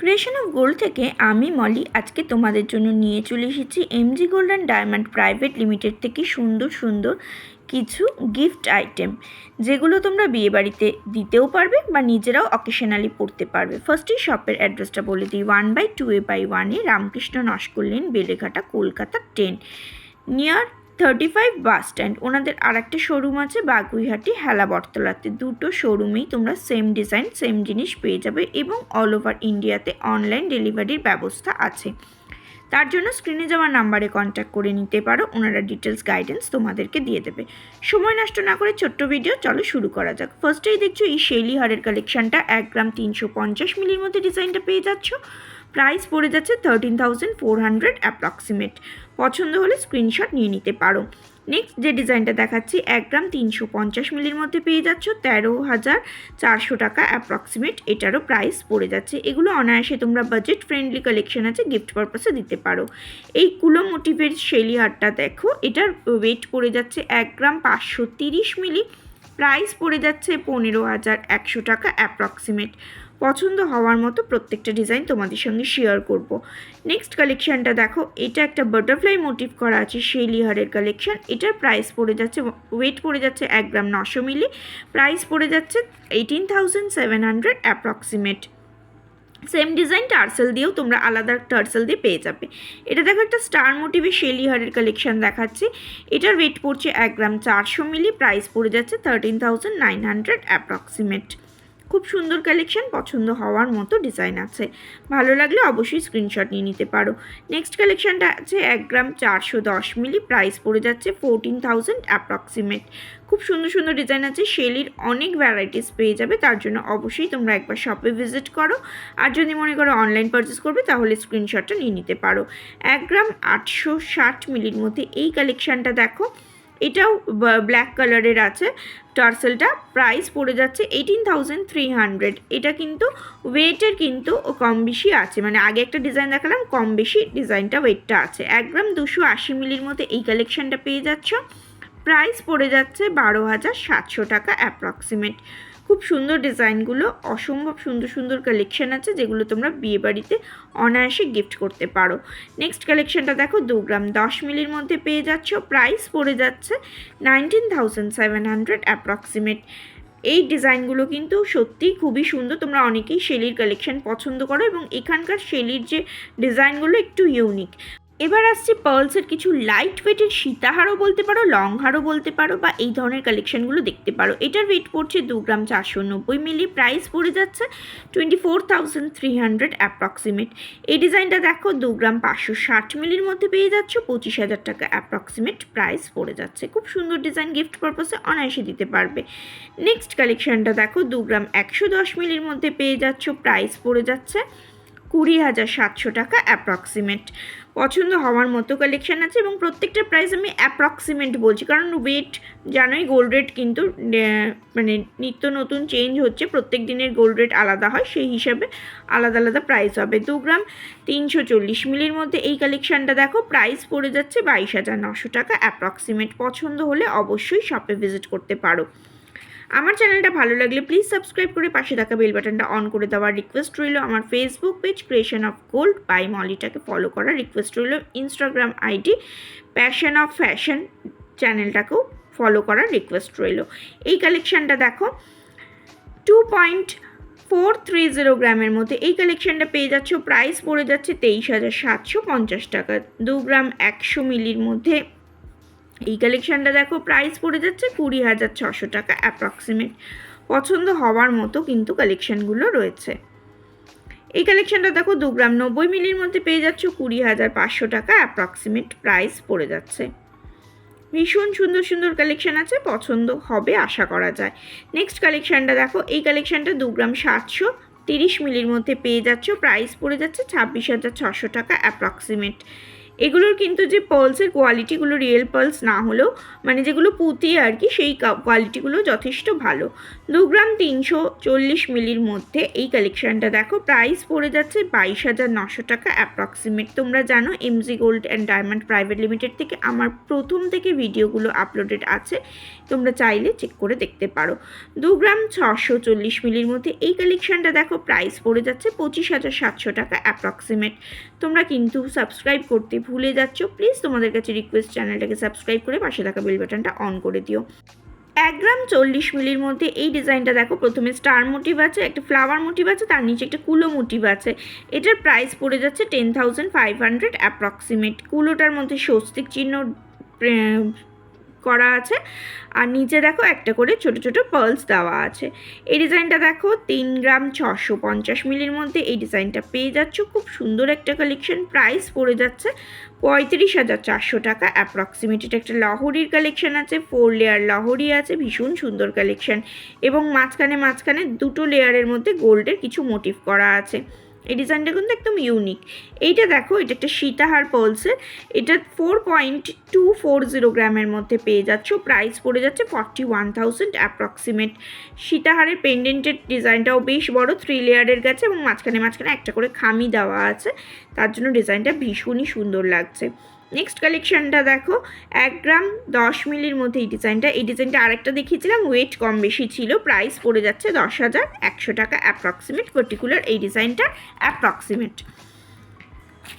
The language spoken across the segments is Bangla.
ক্রিয়েশন অফ গোল্ড থেকে আমি, মলি, আজকে তোমাদের জন্য নিয়ে চলে এসেছি MG gold and diamond private limited থেকে সুন্দর সুন্দর কিছু গিফট আইটেম যেগুলো তোমরা বিয়েবাড়িতে দিতেও পারবে বা নিজেরাও অকেশনালি পড়তে পারবে। ফার্স্টেই শপের অ্যাড্রেসটা বলে দিই। One by two A by ওয়ানে Ramkrishna Naskar lane Beleghata, Kolkata ten near thirty five bus stand ওনাদের আর একটা শোরুম আছে বাগুইহাটি হেলা বটতলাতে দুটো শোরুমেই তোমরা সেম ডিজাইন সেম জিনিস পেয়ে যাবে এবং অল ওভার ইন্ডিয়াতে অনলাইন ডেলিভারির ব্যবস্থা আছে। তার জন্য স্ক্রিনে যাওয়া নাম্বারে কন্ট্যাক্ট করে নিতে পারো, ওনারা ডিটেলস গাইডেন্স তোমাদেরকে দিয়ে দেবে। সময় নষ্ট না করে ছোট্ট ভিডিও চলো শুরু করা যাক। ফার্স্টেই দেখছ এই শেলি হারের কালেকশনটা এক গ্রাম তিনশো পঞ্চাশ মিলির মধ্যে ডিজাইনটা পেয়ে যাচ্ছ। প্রাইস পড়ে যাচ্ছে thirteen thousand four hundred approximate পছন্দ হলে স্ক্রিনশট নিয়ে নিতে পারো। নেক্সট যে ডিজাইনটা দেখাচ্ছি, এক গ্রাম তিনশো পঞ্চাশ মিলির মধ্যে পেয়ে যাচ্ছ তেরো হাজার চারশো টাকা অ্যাপ্রক্সিমেট এটারও প্রাইস পড়ে যাচ্ছে। এগুলো অনায়াসে তোমরা বাজেট ফ্রেন্ডলি কালেকশন আছে গিফট পারপাসে দিতে পারো। এই কুলো মোটিভের শেলি হারটা দেখো, এটার ওয়েট পড়ে যাচ্ছে এক গ্রাম পাঁচশো তিরিশ মিলি। প্রাইস পড়ে যাচ্ছে পনেরো হাজার একশো টাকা অ্যাপ্রক্সিমেট পছন্দ হওয়ার মতো প্রত্যেকটা ডিজাইন তোমাদের সঙ্গে শেয়ার করব। নেক্সট কালেকশানটা দেখো, এটা একটা বাটারফ্লাই মোটিভ করা আছে সেই লিহারের কালেকশন এটার প্রাইস পড়ে যাচ্ছে ওয়েট পড়ে যাচ্ছে এক গ্রাম নশো মিলি। প্রাইস পড়ে যাচ্ছে eighteen thousand seven hundred approximate same design tassel দিয়েও তোমরা আলাদা টার্সেল দিয়ে পেয়ে যাবে। এটা দেখো একটা স্টার মোটিভে শেলি হারের কালেকশন দেখাচ্ছে। এটার ওয়েট পড়ছে এক গ্রাম চারশো মিলি প্রাইস পড়ে যাচ্ছে thirteen thousand nine hundred approximate খুব সুন্দর কালেকশন পছন্দ হওয়ার মতো ডিজাইন আছে। ভালো লাগলে অবশ্যই স্ক্রিনশট নিয়ে নিতে পারো। নেক্সট কালেকশনটা আছে, এক গ্রাম চারশো দশ মিলি প্রাইস পড়ে যাচ্ছে ফোরটিন থাউজেন্ড অ্যাপ্রক্সিমেট খুব সুন্দর সুন্দর ডিজাইন আছে শেলির অনেক ভ্যারাইটিস পেয়ে যাবে, তার জন্য অবশ্যই তোমরা একবার শপে ভিজিট করো। আর যদি মনে করো অনলাইন পারচেস করবে, তাহলে স্ক্রিনশটটা নিয়ে নিতে পারো। এক গ্রাম আটশো ষাট মিলির মধ্যে এই কালেকশানটা দেখো। এটাও ব্ল্যাক কালারের আছে। টার্সেলটা প্রাইস পড়ে যাচ্ছে এইটিন থাউজেন্ড থ্রি হান্ড্রেড এটা কিন্তু ওয়েটের কিন্তু কম বেশি আছে। মানে আগে একটা ডিজাইন দেখালাম, কম বেশি ডিজাইনটা ওয়েটটা আছে। এক গ্রাম দুশো আশি মিলির মতো এই কালেকশানটা পেয়ে যাচ্ছ। প্রাইস পড়ে যাচ্ছে বারো হাজার সাতশো টাকা অ্যাপ্রক্সিমেট খুব সুন্দর ডিজাইনগুলো, অসম্ভব সুন্দর সুন্দর কালেকশন আছে যেগুলো তোমরা বিয়েবাড়িতে অনায়াসে গিফট করতে পারো। নেক্সট কালেকশনটা দেখো, দু গ্রাম দশ মিলির মধ্যে পেয়ে যাচ্ছ। প্রাইস পড়ে যাচ্ছে nineteen thousand seven hundred approximate এই ডিজাইনগুলো কিন্তু সত্যিই খুবই সুন্দর, তোমরা অনেকেই শেলির কালেকশন পছন্দ করো এবং এখানকার শেলির যে ডিজাইনগুলো একটু ইউনিক এবার আসছে পার্লসের কিছু লাইট ওয়েটের সীতাহারও বলতে পারো লং হারও বলতে পারো বা এই ধরনের কালেকশনগুলো দেখতে পারো। এটার ওয়েট পড়ছে দু গ্রাম চারশো নব্বই মিলি প্রাইস পড়ে যাচ্ছে twenty four thousand three hundred approximate এই ডিজাইনটা দেখো, দু গ্রাম পাঁচশো ষাট মিলির মধ্যে পেয়ে যাচ্ছ, পঁচিশ হাজার টাকা অ্যাপ্রক্সিমেট প্রাইস পড়ে যাচ্ছে। খুব সুন্দর ডিজাইন গিফট পারপাসে অনায়াসে দিতে পারবে। নেক্সট কালেকশনটা দেখো, দু গ্রাম একশো দশ মিলির মধ্যে পেয়ে যাচ্ছ প্রাইস পড়ে যাচ্ছে কুড়ি হাজার সাতশো টাকা অ্যাপ্রক্সিমেট পছন্দ হওয়ার মতো কালেকশান আছে এবং প্রত্যেকটা প্রাইস আমি অ্যাপ্রক্সিমেট বলছি। কারণ ওয়েট জানোই গোল্ড রেট কিন্তু মানে নিত্য নতুন চেঞ্জ হচ্ছে। প্রত্যেক দিনের গোল্ড রেট আলাদা হয়, সেই হিসাবে আলাদা আলাদা প্রাইস হবে। দু গ্রাম তিনশো চল্লিশ মিলির মধ্যে এই কালেকশানটা দেখো প্রাইস পড়ে যাচ্ছে বাইশ হাজার নশো টাকা। অ্যাপ্রক্সিমেট পছন্দ হলে অবশ্যই শপে ভিজিট করতে পারো। আমার চ্যানেলটা ভালো লাগলে প্লিজ সাবস্ক্রাইব করে পাশে থাকা বেল বাটনটা অন করে দেওয়ার রিকোয়েস্ট রইল। আমার Facebook page creation of gold by মলিটাকে follow করার রিকোয়েস্ট রইল। Instagram ID passion of fashion চ্যানেলটাকেও follow করার রিকোয়েস্ট রইল। এই কালেকশানটা দেখো two point four three zero গ্রামের মধ্যে। এই কালেকশানটা পেয়ে যাচ্ছ প্রাইস পড়ে যাচ্ছে তেইশ হাজার সাতশো পঞ্চাশ টাকা। দু গ্রাম একশো মিলির মধ্যে। এই কালেকশানটা দেখো প্রাইস পড়ে যাচ্ছে কুড়ি হাজার ছশো টাকা অ্যাপ্রক্সিমেট পছন্দ হওয়ার মতো কিন্তু কালেকশানগুলো রয়েছে। এই কালেকশানটা দেখো, দু গ্রাম নব্বই মিলির মধ্যে পেয়ে যাচ্ছ, কুড়ি হাজার পাঁচশো টাকা অ্যাপ্রক্সিমেট প্রাইস পড়ে যাচ্ছে। ভীষণ সুন্দর সুন্দর কালেকশান আছে, পছন্দ হবে আশা করা যায়। নেক্সট কালেকশানটা দেখো, এই কালেকশানটা দু গ্রাম সাতশো তিরিশ মিলির মধ্যে পেয়ে যাচ্ছ প্রাইস পড়ে যাচ্ছে ছাব্বিশ হাজার ছশো টাকা অ্যাপ্রক্সিমেট এগুলোর কিন্তু যে পার্লসের কোয়ালিটিগুলো রিয়েল পার্লস না হলেও মানে যেগুলো পুঁতি আর কি, সেই কোয়ালিটিগুলো যথেষ্ট ভালো। দু গ্রাম তিনশো চল্লিশ মিলির মধ্যে এই কালেকশানটা দেখো প্রাইস পড়ে যাচ্ছে বাইশ হাজার নশো টাকা অ্যাপ্রক্সিমেট তোমরা জানো MG gold and diamond private limited থেকে আমার প্রথম থেকে ভিডিওগুলো আপলোডেড আছে, তোমরা চাইলে চেক করে দেখতে পারো। দু গ্রাম ছশো চল্লিশ মিলির মধ্যে এই কালেকশানটা দেখো প্রাইস পড়ে যাচ্ছে পঁচিশ হাজার সাতশো টাকা অ্যাপ্রক্সিমেট তোমরা কিন্তু সাবস্ক্রাইব করতে ভুলে যাচ্ছ প্লিজ তোমাদের কাছে রিকোয়েস্ট চ্যানেলটাকে সাবস্ক্রাইব করে পাশে থাকা বেল বাটনটা অন করে দিও। এক গ্রাম চল্লিশ মিলির মধ্যে এই ডিজাইনটা দেখো, প্রথমে স্টার মোটিভ আছে, একটা ফ্লাওয়ার মোটিভ আছে, তার নিচে একটা কুলো মোটিভ আছে। এটার প্রাইস পড়ে যাচ্ছে ten thousand five hundred approximate কুলোটার মধ্যে স্বস্তিক চিহ্ন করা আছে। আর নিচে দেখো একটা করে ছোট ছোট পার্লস দেওয়া আছে। এই ডিজাইনটা দেখো তিন গ্রাম ছশো পঞ্চাশ মিলির মধ্যে এই ডিজাইনটা পেয়ে যাচ্ছ। খুব সুন্দর একটা কালেকশন প্রাইস পড়ে যাচ্ছে পঁয়ত্রিশ হাজার চারশো টাকা অ্যাপ্রক্সিমেট এটা একটা লহরির কালেকশন আছে ফোর লেয়ার লহরি আছে, ভীষণ সুন্দর কালেকশন এবং মাঝখানে মাঝখানে দুটো লেয়ারের মধ্যে গোল্ডের কিছু মোটিভ করা আছে। এই ডিজাইনটা কিন্তু একদম ইউনিক এইটা দেখো, এটা একটা সীতাহার পলসে এটা four point two four zero গ্রামের মধ্যে পেয়ে যাচ্ছ। প্রাইস পড়ে যাচ্ছে ফর্টি ওয়ান থাউজেন্ড অ্যাপ্রক্সিমেট সীতাহারের পেন্ডেন্টের ডিজাইনটাও বেশ বড় থ্রি লেয়ারের গেছে এবং মাঝখানে মাঝখানে একটা করে খামি দেওয়া আছে। তার জন্য ডিজাইনটা ভীষণই সুন্দর লাগছে। নেক্সট কালেকশানটা দেখো, এক গ্রাম দশ মিলির মধ্যে এই ডিজাইনটা। এই ডিজাইনটা আরেকটা দেখিয়েছিলাম ওয়েট কম বেশি ছিল প্রাইস পড়ে যাচ্ছে দশ হাজার একশো টাকা অ্যাপ্রক্সিমেট পার্টিকুলার এই ডিজাইনটা অ্যাপ্রক্সিমেট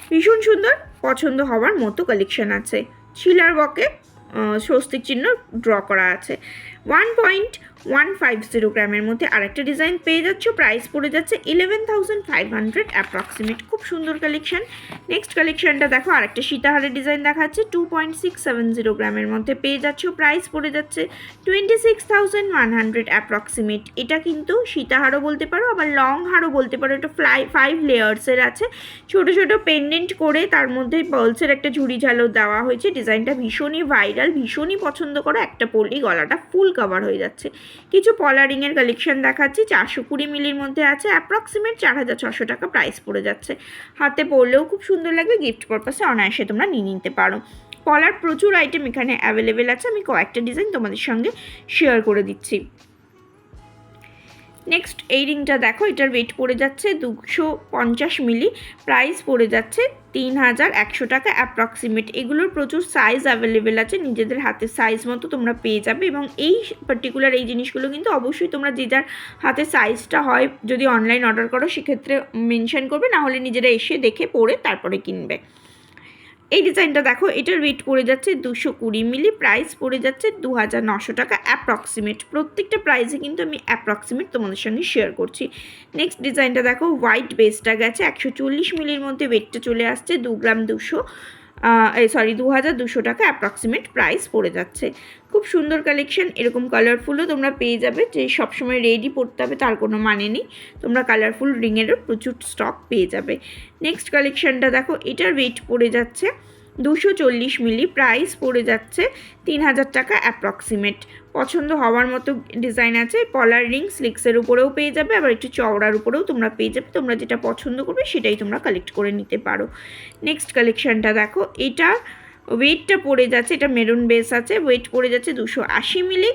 ভীষণ সুন্দর, পছন্দ হওয়ার মতো কালেকশান আছে। শিলার বকে স্বস্তির চিহ্ন ড্র করা আছে। One point one five zero গ্রামের মধ্যে আরেকটা ডিজাইন পেয়ে যাচ্ছ। প্রাইস পড়ে যাচ্ছে eleven thousand five hundred approximate. খুব সুন্দর কালেকশন। নেক্সট কালেকশনটা দেখো, আরেকটা সীতাহারের ডিজাইন দেখাচ্ছে। Two point six seven zero গ্রামের মধ্যে পেয়ে যাচ্ছ। প্রাইস পড়ে যাচ্ছে twenty six thousand one hundred approximate. এটা কিন্তু সীতাহারও বলতে পারো, আবার লং হারও বলতে পারো। এটা ফ্লাই ফাইভ লেয়ার্সের আছে। ছোট ছোট পেন্ডেন্ট করে তার মধ্যে পার্লসের একটা ঝুড়ি ঝালো দেওয়া হয়েছে। ডিজাইনটা ভীষণই ভাইরাল ভীষণই পছন্দ করো। একটা পরলেই গলাটা ফুল কভার হয়ে যাচ্ছে। কিছু পলারিংয়ের কালেকশন দেখাচ্ছি, চারশো কুড়ি মিলির মধ্যে আছে অ্যাপ্রক্সিমেট চার হাজার ছশো টাকা প্রাইস পড়ে যাচ্ছে। হাতে পড়লেও খুব সুন্দর লাগবে গিফট পারপাসে অনায়াসে তোমরা নিয়ে নিতে পারো। পলার প্রচুর আইটেম এখানে অ্যাভেলেবেল আছে, আমি কয়েকটা ডিজাইন তোমাদের সঙ্গে শেয়ার করে দিচ্ছি। নেক্সট এই রিংটা দেখো, এটার ওয়েট পড়ে যাচ্ছে দুশো পঞ্চাশ মিলি প্রাইস পড়ে যাচ্ছে তিন হাজার একশো টাকা অ্যাপ্রক্সিমেট এগুলোর প্রচুর সাইজ অ্যাভেলেবেল আছে, নিজেদের হাতের সাইজ মতো তোমরা পেয়ে যাবে এবং এই পার্টিকুলার এই জিনিসগুলো কিন্তু অবশ্যই তোমরা যে যার হাতে সাইজটা হয়, যদি অনলাইন অর্ডার করো, সেক্ষেত্রে মেনশন করবে না হলে নিজেরা এসে দেখে পরে তারপরে কিনবে। এই ডিজাইনটা দেখো এটার রেট পড়ে যাচ্ছে দুশো কুড়ি মিলি প্রাইস পড়ে যাচ্ছে দু হাজার নশো টাকা অ্যাপ্রক্সিমেট প্রত্যেকটা প্রাইসে কিন্তু আমি অ্যাপ্রক্সিমেট তোমাদের সঙ্গে শেয়ার করছি। নেক্সট ডিজাইনটা দেখো হোয়াইট বেসটা গেছে একশো চল্লিশ মিলির মধ্যে ওয়েটটা চলে আসছে, দু গ্রাম দুশো। সরি দু হাজার দুশো টাকা অ্যাপ্রক্সিমেট প্রাইস পড়ে যাচ্ছে। খুব সুন্দর কালেকশন এরকম কালারফুলও তোমরা পেয়ে যাবে। যে সবসময় রেডি পড়তে হবে, তার কোনো মানে নেই। তোমরা কালারফুল রিংয়েরও প্রচুর স্টক পেয়ে যাবে। নেক্সট কালেকশনটা দেখো, এটার ওয়েট পড়ে যাচ্ছে দুশো চল্লিশ মিলি প্রাইস পড়ে যাচ্ছে তিন হাজার টাকা অ্যাপ্রক্সিমেট। পছন্দ হওয়ার মতো ডিজাইন আছে, পলার রিং স্লিক্সের উপরেও পেয়ে যাবে, আবার একটু চওড়ার উপরেও তোমরা পেয়ে যাবে, তোমরা যেটা পছন্দ করবে সেটাই তোমরা কালেক্ট করে নিতে পারো। নেক্সট কালেকশানটা দেখো, এটা ওয়েটটা পড়ে যাচ্ছে, এটা মেরুন বেস আছে ওয়েট পড়ে যাচ্ছে দুশো আশি মিলি।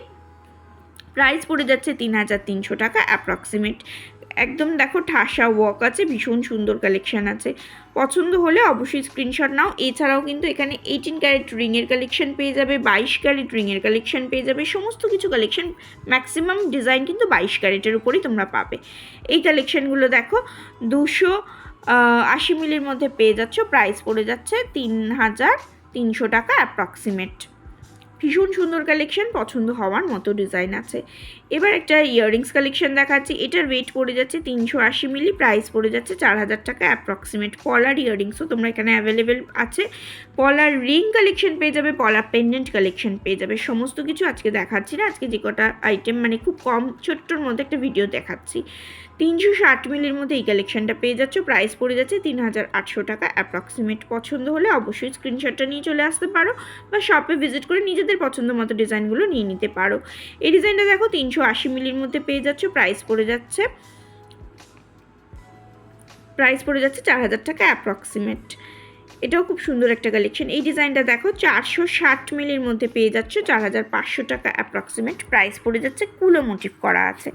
প্রাইস পড়ে যাচ্ছে তিন হাজার তিনশো টাকা অ্যাপ্রক্সিমেট। একদম দেখো ঠাসা ওয়াক আছে, ভীষণ সুন্দর কালেকশান আছে। পছন্দ হলে অবশ্যই স্ক্রিনশট নাও। এছাড়াও কিন্তু এখানে এইটিন ক্যারেট রিংয়ের কালেকশন পেয়ে যাবে, বাইশ ক্যারেট রিংয়ের কালেকশান পেয়ে যাবে, সমস্ত কিছু কালেকশান ম্যাক্সিমাম ডিজাইন কিন্তু বাইশ ক্যারেটের উপরেই তোমরা পাবে। এই কালেকশানগুলো দেখো, দুশো আশি মিলির মধ্যে পেয়ে যাচ্ছ প্রাইস পড়ে যাচ্ছে তিন হাজার তিনশো টাকা অ্যাপ্রক্সিমেট ভীষণ সুন্দর কালেকশন পছন্দ হওয়ার মতো ডিজাইন আছে। এবার একটা ইয়াররিংস কালেকশন দেখাচ্ছি। এটার ওয়েট পড়ে যাচ্ছে তিনশো আশি মিলি প্রাইস পড়ে যাচ্ছে চার হাজার টাকা অ্যাপ্রক্সিমেট পলার ইয়াররিংসও তোমরা এখানে অ্যাভেলেবেল আছে। পলার রিং কালেকশন পেয়ে যাবে, পলার পেন্ডেন্ট কালেকশন পেয়ে যাবে। সমস্ত কিছু আজকে দেখাচ্ছি না, আজকে যে কটা আইটেম মানে খুব কম, ছোট্টর মধ্যে একটা ভিডিও দেখাচ্ছি। তিনশো ষাট মিলির মধ্যে এই কালেকশানটা পেয়ে যাচ্ছ। প্রাইস পড়ে যাচ্ছে তিন হাজার আটশো টাকা অ্যাপ্রক্সিমেট পছন্দ হলে অবশ্যই স্ক্রিনশটটা নিয়ে চলে আসতে পারো বা শপে ভিজিট করে নিজেদের পছন্দ মতো ডিজাইনগুলো নিয়ে নিতে পারো। এই ডিজাইনটা দেখো তিনশো আশি মিলির মধ্যে পেয়ে যাচ্ছ। প্রাইস পড়ে যাচ্ছে, প্রাইস পড়ে যাচ্ছে চার হাজার টাকা অ্যাপ্রক্সিমেট এটাও খুব সুন্দর একটা কালেকশন এই ডিজাইনটা দেখো, চারশো ষাট মিলির মধ্যে পেয়ে যাচ্ছ, চার হাজার পাঁচশো টাকা অ্যাপ্রক্সিমেট প্রাইস পড়ে যাচ্ছে, কুলো মোটিভ করা আছে।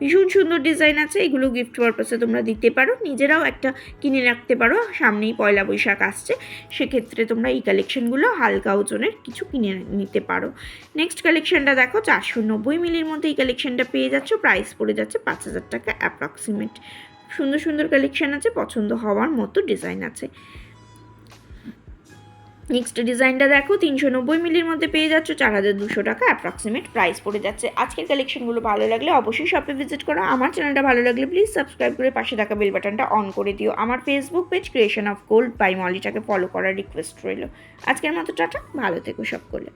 ভীষণ সুন্দর ডিজাইন আছে, এগুলো গিফট পারপাসে তোমরা দিতে পারো, নিজেরাও একটা কিনে রাখতে পারো, সামনেই পয়লা বৈশাখ আসছে, সেক্ষেত্রে তোমরা এই কালেকশনগুলো হালকা ওজনের কিছু কিনে নিতে পারো। নেক্সট কালেকশনটা দেখো, চারশো নব্বই মিলির মধ্যে এই কালেকশনটা পেয়ে যাচ্ছ প্রাইস পড়ে যাচ্ছে পাঁচ হাজার টাকা অ্যাপ্রক্সিমেট সুন্দর সুন্দর কালেকশন আছে, পছন্দ হওয়ার মতো ডিজাইন আছে। নেক্সট ডিজাইনটা দেখো, তিনশো নব্বই মিলির মধ্যে পেয়ে যাচ্ছ, চার হাজার দুশো টাকা অ্যাপ্রক্সিমেট প্রাইস পড়ে যাচ্ছে। আজকের কালেকশনগুলো ভালো লাগলে অবশ্যই শপে ভিজিট করো। আমার চ্যানেলটা ভালো লাগলে প্লিজ সাবস্ক্রাইব করে পাশে থাকা বেল বাটনটা অন করে দিও। আমার Facebook page creation of gold by মলিটাকে follow করার রিকোয়েস্ট রইল। আজকের মতো টাটা, ভালো থেকো সব করলে